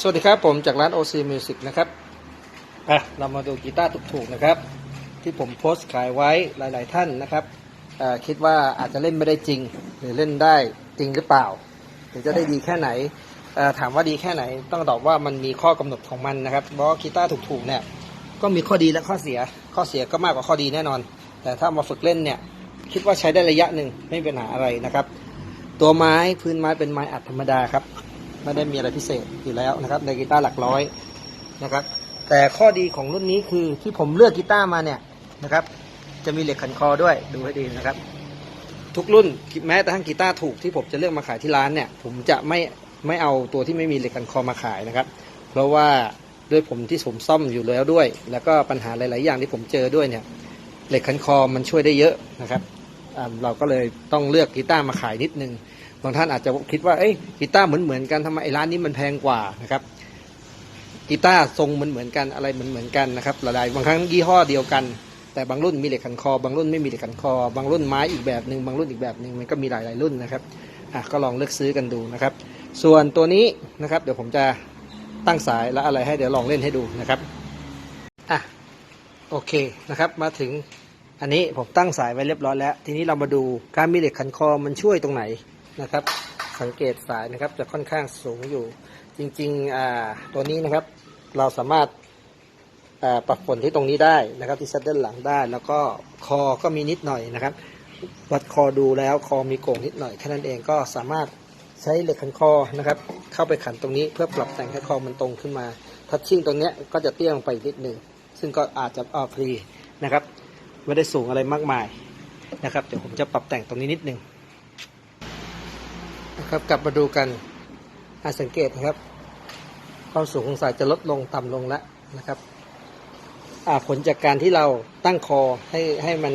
สวัสดีครับผมจากร้าน OC Music นะครับอะเรามาดูกีตาร์ถูกๆนะครับ ที่ผมโพสต์ขายไว้หลาย ๆ ท่านนะครับคิดว่าอาจจะเล่นไม่ได้จริง หรือเล่นได้จริงหรือเปล่าหรือจะได้ดีแค่ไหนถามว่าดีแค่ไหน ต้องตอบว่ามันมีข้อกำหนดของมันนะครับเพราะกีตาร์ถูกๆเนี่ยก็มีข้อดีและข้อเสียข้อเสียก็มากกว่าข้อดีแน่นอน แต่ถ้ามาฝึกเล่นเนี่ยคิดว่าใช้ได้ระยะหนึ่งไม่เป็นปัญหาอะไรนะครับ ตัวไม้พื้นไม้เป็นไม้อัดธรรมดาครับ ไม่ได้มีอะไรพิเศษอยู่แล้วนะครับในกีตาร์หลักร้อยนะครับ แต่ข้อดีของรุ่นนี้คือที่ผมเลือกกีตาร์มาเนี่ยนะครับ จะมีเหล็กขันคอด้วยดูให้ดีนะครับ ทุกรุ่นแม้แต่ทั้งกีตาร์ถูกที่ผมจะเลือกมาขายที่ร้านเนี่ย ผมจะไม่ไม่เอาตัวที่ไม่มีเหล็กขันคอมาขายนะครับ เพราะว่าด้วยผมที่ผมซ่อมอยู่แล้วด้วย แล้วก็ปัญหาหลาย ๆ อย่างที่ผมเจอด้วยเนี่ยเหล็กขันคอมันช่วยได้เยอะนะครับอ่าเราก็เลยต้องเลือกกีตาร์มาขายนิดนึง บางท่านอาจจะคิดว่าเอ้ยกีตาร์เหมือนเหมือนๆกันทำไมไอ้ร้านนี้มันแพงกว่านะครับกีตาร์ทรงเหมือนเหมือนๆกันอะไรเหมือนเหมือนๆกันนะครับหลายๆบางครั้งยี่ห้อเดียวกัน แต่บางรุ่นมีเหล็กขันคอ บางรุ่นไม่มีเหล็กขันคอ บางรุ่นไม้อีกแบบหนึ่งบางรุ่นอีกแบบหนึ่งมันก็มีหลายๆรุ่นนะครับอะก็ลองเลือกซื้อกันดูนะครับ ส่วนตัวนี้นะครับ เดี๋ยวผมจะตั้งสายและอะไรให้เดี๋ยวลองเล่นให้ดูนะครับอะโอเคนะครับมาถึงอันนี้ผมตั้งสายไว้เรียบร้อยแล้ว ทีนี้เรามาดูการมีเหล็กขันคอมันช่วยตรงไหน นะครับ สังเกตสายนะครับจะค่อนข้างสูงอยู่ จริงๆอ่าตัวนี้นะครับ เราสามารถปรับฝนที่ตรงนี้ได้นะครับที่ซัดด้านหลังได้ แล้วก็คอก็มีนิดหน่อยนะครับ วัดคอดูแล้วคอมีโก่งนิดหน่อยแค่นั้นเองก็สามารถใช้เหล็กขันคอนะครับ เข้าไปขันตรงนี้เพื่อปรับแต่งให้คอมันตรงขึ้นมาทัชชิ่งตรงนี้ก็จะเตี้ยลงไปนิดหนึ่งซึ่งก็อาจจะออฟรีนะครับ ไม่ได้สูงอะไรมากมายนะครับเดี๋ยวผมจะปรับแต่งตรงนี้นิดหนึ่ง ครับกลับมาดูกันอาสังเกตนะครับความสูงของสายจะลดลงต่ำลงแล้วนะครับผลจากการที่เราตั้งคอให้ให้มัน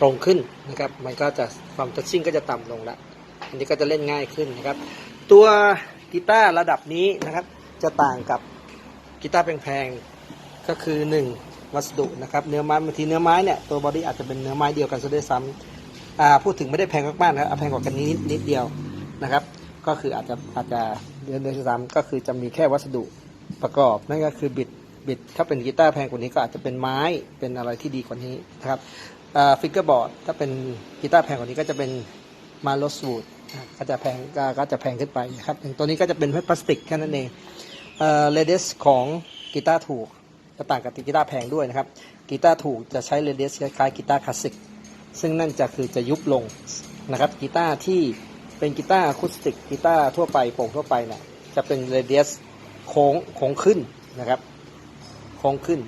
ตรงขึ้นนะครับ มันก็จะความทัชชิ่งก็จะต่ำลงแล้วอันนี้ก็จะเล่นง่ายขึ้นนะครับ ตัวกีตาร์ระดับนี้นะครับ จะต่างกับกีตาร์แพงๆก็คือหนึ่งวัสดุนะครับเนื้อไม้บางทีเนื้อไม้เนี่ยตัวบอดี้อาจจะเป็นเนื้อไม้เดียวกันซะด้วยซ้ำพูดถึงไม่ได้แพงมากๆนะครับแพงกว่ากันนิดนิดเดียว นะครับ ก็คืออาจจะอาจจะเดือนเดือนซ้ำก็คือจะมีแค่วัสดุประกอบ นั่นก็คือบิดบิดถ้าเป็นกีตาร์แพงกว่านี้ก็อาจจะเป็นไม้เป็นอะไรที่ดีกว่านี้นะครับฟิกเกอร์บอร์ดถ้าเป็นกีตาร์แพงกว่านี้ก็จะเป็นมาโลสวูดก็จะแพงก็จะแพงขึ้นไปนะครับอย่างตัวนี้ก็จะเป็นพลาสติกแค่นั้นเองเอ่อเดสของกีตาร์ถูกจะต่างกับกีตาร์แพงด้วยนะครับกีตาร์ถูกจะใช้เรเดียสคล้ายๆกีตาร์คลาสสิกซึ่งนั่นจะคือจะยุบลงนะครับกีตาร์ที่ เป็นกีตาร์อะคูสติกกีตาร์ทั่วไปโปร่งทั่วไปนี่ยจะเป็นเรเดียสโค้งโค้งขึ้นนะครับโค้งขึ้น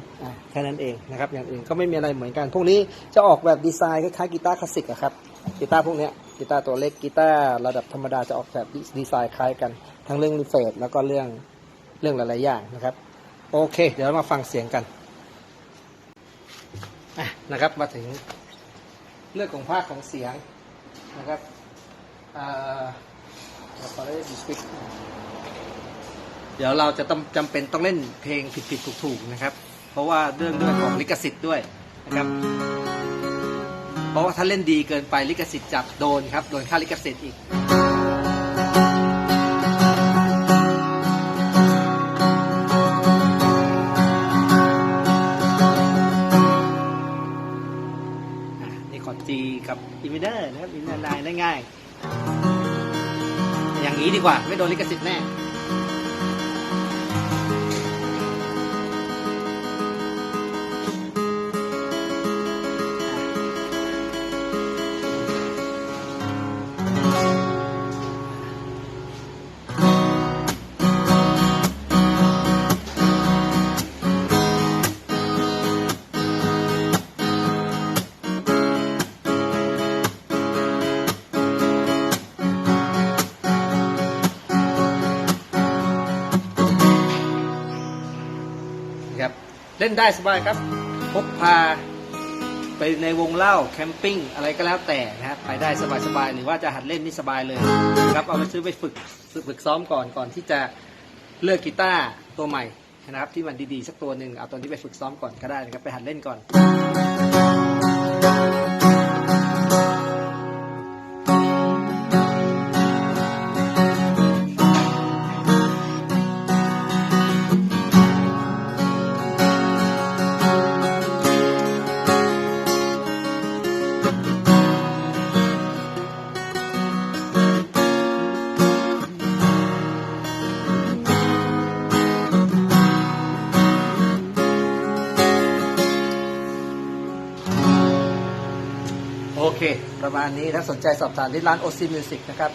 แค่นั้นเองนะครับ อย่างอื่นก็ไม่มีอะไรเหมือนกัน พวกนี้จะออกแบบดีไซน์คล้ายๆกีตาร์คลาสสิกอะครับกีตาร์พวกเนี้ยกีตาร์ตัวเล็กกีตาร์ระดับธรรมดาจะออกแบบดีไซน์คล้ายกัน ทั้งเรื่องรีเฟรชแล้วก็เรื่องเรื่องหลายๆอย่างนะครับ โอเค เดี๋ยวมาฟังเสียงกันนะครับมาถึงเรื่องของภาคของเสียงนะครับ เดี๋ยวขอได้ดีสปิกเดี๋ยวเราจะต้องจำเป็นต้องเล่นเพลงผิดๆถูกๆนะครับ เพราะว่าเรื่องด้วยของลิขสิทธิ์ด้วยนะครับ เพราะว่าถ้าเล่นดีเกินไปลิขสิทธิ์จับโดนครับโดนค่าลิขสิทธิ์อีกนี่คอร์ด G กับอิมิเนอร์นะครับอิมิเนอร์ไลน์ได้ง่าย อย่างนี้ดีกว่า ไม่โดนลิขสิทธิ์แน่ ล่นได้สบายครับ พกพาไปในวงเล่าแคมปิ้งอะไรก็แล้วแต่นะครับไปได้สบายๆหรือว่าจะหัดเล่นนี่สบายเลยนะครับเอาไปซื้อไปฝึกฝึกซ้อมก่อนก่อนที่จะเลือกกีตาร์ตัวใหม่นะครับที่มันดีๆ สักตัวหนึ่งเอาตัวนี้ไปฝึกซ้อมก่อนก็ได้นะครับไปหัดเล่นก่อน โอเค ประมาณนี้ถ้าสนใจสอบถามที่ร้าน OC Music นะครับ